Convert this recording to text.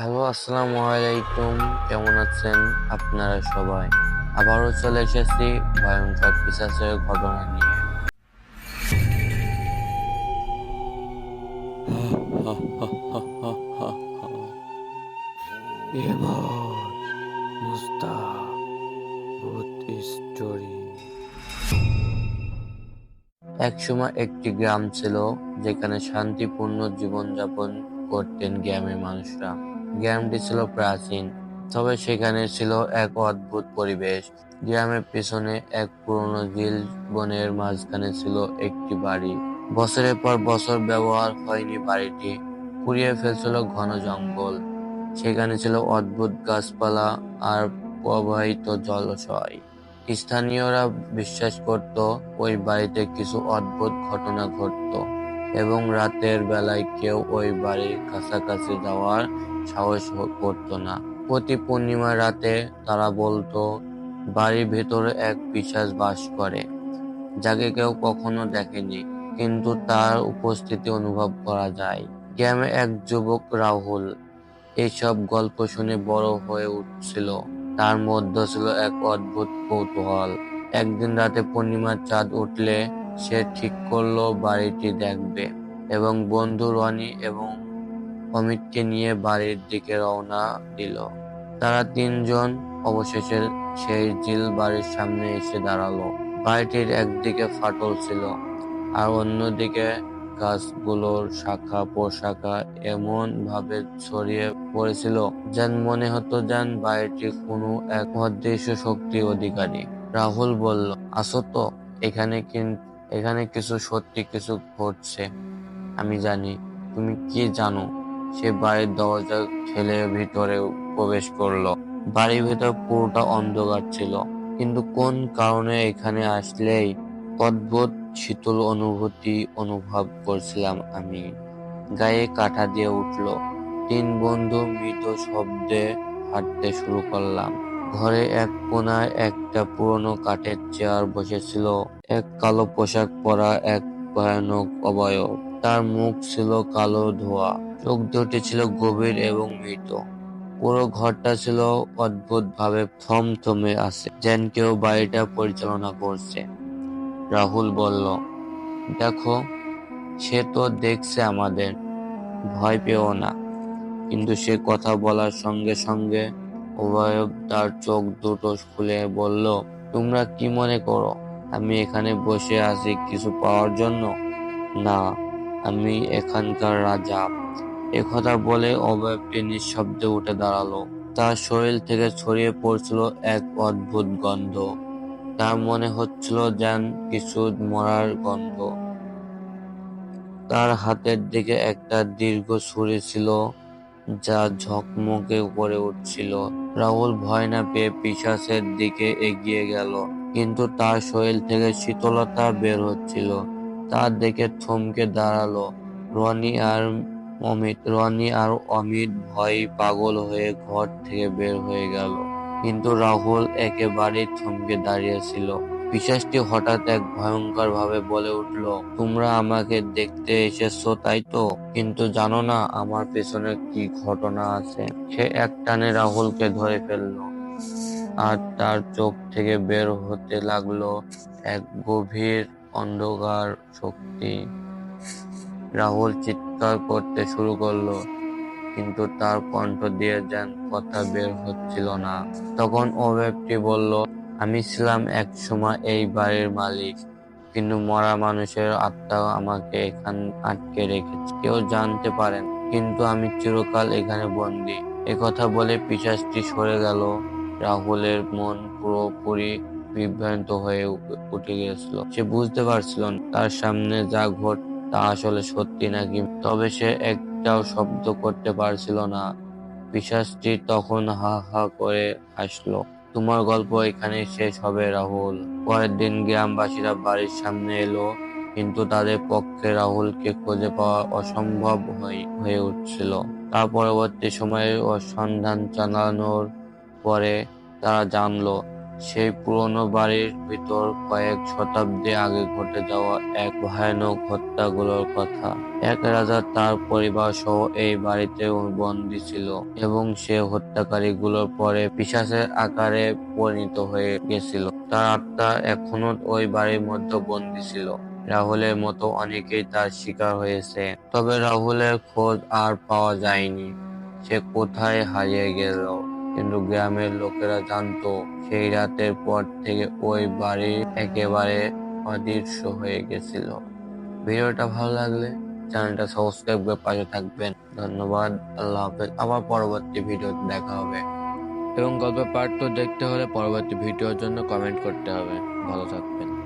Hello, আসসালামু আলাইকুম। কেমন আছেন আপনারা সবাই? আবারও চলে এসেছি ভয়ঙ্কর পিশাচের ঘটনা নিয়ে। একসময় একটি গ্রাম ছিল যেখানে শান্তিপূর্ণ জীবনযাপন করতেন গ্রামের মানুষরা। গ্রামটি ছিল প্রাচীন, তবে সেখানে ছিল এক অদ্ভুত পরিবেশ। গ্রামের পেছনে এক পুরনো ঝিল বনের মাঝখানে ছিল একটি বাড়ি। বছরের পর বছর ব্যবহার হয়নি বাড়িটি, পুড়িয়ে ফেলছিল ঘন জঙ্গল। সেখানে ছিল অদ্ভুত গাছপালা আর প্রবাহিত জলাশয়। স্থানীয়রা বিশ্বাস করত, ওই বাড়িতে কিছু অদ্ভুত ঘটনা ঘটত। এবং রাতের বেলায় কেউ ওই বাড়ির কাছাকাছি যাওয়ার সাহস করত না। প্রতি পূর্ণিমা রাতে তারা বলতো, বাড়ির ভেতরে এক পিশাচ বাস করে, যাকে কেউ কখনো দেখেনি, কিন্তু তার উপস্থিতি অনুভব করা যায়। গ্রামে এক যুবক রাহুল এইসব গল্প শুনে বড় হয়ে উঠছিল। তার মধ্যে ছিল এক অদ্ভুত কৌতূহল। একদিন রাতে পূর্ণিমার চাঁদ উঠলে সে ঠিক করল, বাড়িটি দেখবে এবং বন্ধু রনি এবং অমিতকে নিয়ে বাড়ির দিকে রওনা দিল। তারা তিনজন অবশেষে সেই জিল বাড়ির সামনে এসে দাঁড়াল। বাড়িটির একদিকে ফাটল ছিল আর অন্যদিকে গাছগুলোর শাখা, পোশাখা এমন ভাবে ছড়িয়ে পড়েছিল যেন মনে হতো যেন বাড়িটি কোনো এক অদৃশ্য শক্তির অধিকারী। রাহুল বলল আসো তো? এখানে কিন- এখানে কিছু সত্যি, কিছু ঘটছে। আমি জানি, তুমি কি জানো, সে বাড়ির দরজা ঠেলে ভিতরে প্রবেশ করল। বাড়ির ভেতর পুরোটা অন্ধকার ছিল, কিন্তু কোন কারণে এখানে আসলেই অদ্ভুত শীতল অনুভূতি অনুভব করছিলাম আমি। গায়ে কাঁটা দিয়ে উঠল। তিন বন্ধু মৃত শব্দে হাঁটতে শুরু করলাম। ঘরে এক কোনায় একটা পুরনো কাঠের চেয়ার বসেছিল, এক কালো পোশাক পরা এক ভয়ানক অবয়ব। তার মুখ ছিল কালো ধোয়া, চোখ দুটি ছিল গভীর এবং মৃত। পুরো ঘরটা ছিল অদ্ভুত ভাবে থমথমে আছে, যেন কেউ বাড়িটা পরিচালনা করছে। রাহুল বলল, দেখো, সে তো দেখছে আমাদের, ভয় পেও না। কিন্তু সে কথা বলার সঙ্গে সঙ্গে অবয়ব তার চোখ দুটো খুলে বলল, তোমরা কি মনে করো, আমি এখানে বসে আছি কিছু পাওয়ার জন্য? না, আমি এখানকার রাজা। একথা বলে অবয়বটি নিঃশব্দে উঠে দাঁড়াল। তার শরীর থেকে ছড়িয়ে পড়ছিল এক অদ্ভুত গন্ধ। তার মনে হচ্ছিল যেন কিছু মরার গন্ধ। তার হাতের দিকে একটা দীর্ঘ ছুরি ছিল। যা ঝকমকে উপরে উঠছিল। রাহুল ভয় না পেয়ে পিশাচের দিকে এগিয়ে গেল, কিন্তু তার শরীর থেকে শীতলতা বের হচ্ছিল। তার দেখে থমকে দাঁড়াল। রনি আর অমিত, রনি আর অমিত ভয় পাগল হয়ে ঘর থেকে বের হয়ে গেল, কিন্তু রাহুল একেবারেই থমকে দাঁড়িয়েছিল পিশাচটি হঠাৎ এক ভয়ঙ্কর ভাবে বলে উঠল, তোমরা আমাকে দেখতে এসেছ, তাই তো? কিন্তু জানো না আমার পেছনে কি ঘটনা আছে। সে এক টানে রাহুলকে ধরে ফেলল আর তার চোখ থেকে বের হতে লাগল এক গভীর অন্ধকার শক্তি। রাহুল চিৎকার করতে শুরু করল, কিন্তু তার কণ্ঠ দিয়ে যেন কথা বের হচ্ছিল না। তখন ও ব্যক্তি বলল আমি ছিলাম এক সময় এই বাড়ির মালিক, কিন্তু মরা মানুষের আত্মা আমাকে এখানে আটকে রেখেছে। কেউ জানতে পারেন কিন্তু আমি চিরকাল এখানে বন্দি। কথা বলে পিশাচটি সরে গেল। রাহুলের মন পুরোপুরি বিভ্রান্ত হয়ে উঠে গিয়েছিল সে বুঝতে পারছিল তার সামনে যা ঘট, তা আসলে সত্যি নাকি? তবে সে একটাও শব্দ করতে পারছিল না। পিশাচটি তখন হা হা করে হাসলো। তোমার গল্প এখানে শেষ হবে, রাহুল। পরের দিন গ্রামবাসীরা বাড়ির সামনে এলো, কিন্তু তাদের পক্ষে রাহুলকে খুঁজে পাওয়া অসম্ভব হয়ে- উঠছিল। তার পরবর্তী সময়ে অসন্ধান সন্ধান চালানোর পরে তারা জানলো সেই পুরনো বাড়ির ভিতর কয়েক শতাব্দী আগে ঘটে যাওয়া এক ভয়ানক হত্যাগুলোর কথা। এক রাজা তার পরিবার সহ এই বাড়িতে বন্দী ছিল এবং সে হত্যাকারীগুলোর পরে পিশাচের আকারে পরিণত হয়ে গেছিল। তার আত্মা এখনও ওই বাড়ির মধ্যে বন্দী ছিল। রাহুলের মতো অনেকেই তার শিকার হয়েছে। তবে রাহুলের খোঁজ আর পাওয়া যায়নি। সে কোথায় হারিয়ে গেল? কিন্তু গ্রামের লোকেরা জানতো, সেই রাতের পর থেকে ওই বাড়ি একেবারে অদৃশ্য হয়ে গেছিল। ভিডিওটা ভালো লাগলে চ্যানেলটা সাবস্ক্রাইব করে পাশে থাকবেন। ধন্যবাদ, আল্লাহ হাফেজ। আবার পরবর্তী ভিডিওতে দেখা হবে। এবং গল্পের পার্ট তো দেখতে হলে পরবর্তী ভিডিওর জন্য কমেন্ট করতে হবে। ভালো থাকবেন।